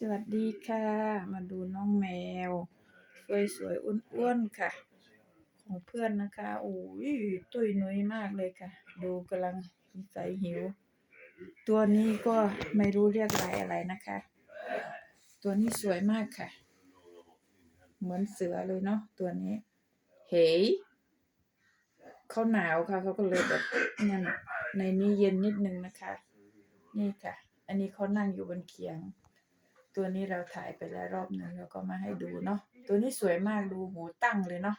สวัสดีค่ะ มาดูน้องแมว สวยสวยอ้วนๆค่ะ ของเพื่อนนะคะโอ้ยตุ้ยนุ้ยมากเลยค่ะ ดูกำลังใส่หิว ตัวนี้ก็ไม่รู้เรียกอะไรอะไรนะคะ ตัวนี้สวยมากค่ะ เหมือนเสือเลยเนาะตัวนี้ เฮ้ยเขาหนาวค่ะเขาก็เลยแบบนั่นในนี้เย็นนิดนึงนะคะ นี่ค่ะ อันนี้เขานั่งอยู่บนเคียง ตัวนี้เราถ่ายไปแล้วรอบหนึ่งแล้วก็มาให้ดูเนาะตัวนี้สวยมากดูหูตั้งเลยเนาะ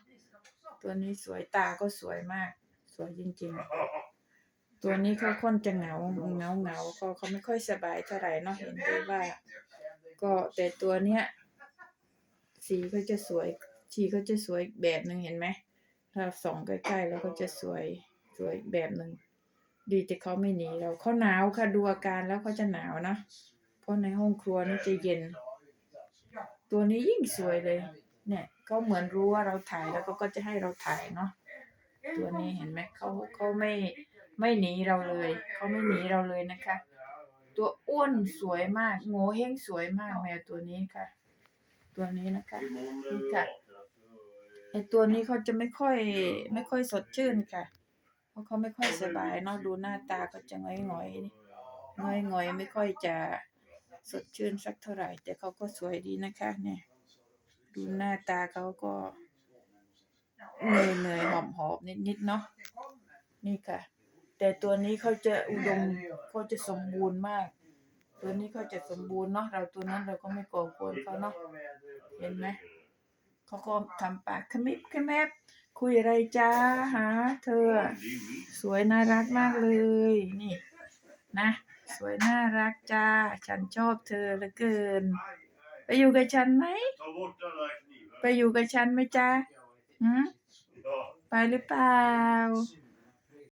ตัวนี้สวยตาก็สวยมาก สวยจริงๆ ตัวนี้เขาค่อนจะเหงาเหงาเหงาก็เขาไม่ค่อยสบายเท่าไหร่เนาะเห็นได้ว่า ก็แต่ตัวเนี้ยสีก็จะสวยสีก็จะสวยแบบหนึ่งเห็นไหมถ้าส่องใกล้ๆแล้วก็จะสวยสวยแบบหนึ่งดีแต่เขาไม่หนีเราเขาหนาวค่ะดูอาการแล้วเขาจะหนาวนะเพ ราะในห้องครัวนี่จะเย็น ตัวนี้ยิ่งสวยเลย เนี่ยเขาเหมือนรู้ว่าเราถ่ายแล้วก็ก็จะให้เราถ่ายเนาะตัวนี้เห็นไหมเขาเขาไม่ไม่หนีเราเลยเขาไม่หนีเราเลยนะคะ ตัวอ้วนสวยมากโง่เฮงสวยมากแมวตัวนี้ค่ะ ตัวนี้นะคะนี่ค่ะไอตัวนี้เขาจะไม่ค่อยไม่ค่อยสดชื่นค่ะ เพราะเขาไม่ค่อยสบายเนาะดูหน้าตาเขาจะงอยงอยๆนี่งอยงอยๆไม่ค่อยจะ สดชื่นสักเท่าไหร่ แต่เขาก็สวยดีนะคะเนี่ยดูหน้าตาเขาก็เหนื่อยเหนื่อยหอมหอมนิดนิดๆเนาะนี่ค่ะ แต่ตัวนี้เขาจะอุดมเขาจะสมบูรณ์มาก ตัวนี้เขาจะสมบูรณ์เนาะเราตัวนั้นเราก็ไม่ก่อกวนเขาเนาะเห็นไหมเขาก็ทำปากขมิบขแมบคุยอะไรจ้าหาเธอ สวยน่ารักมากเลย นี่ นะ สวยน่ารักจ้า ฉันชอบเธอเหลือเกิน ไปอยู่กับฉันไหม ไปอยู่กับฉันไหมจ้าหืมไปหรือเปล่า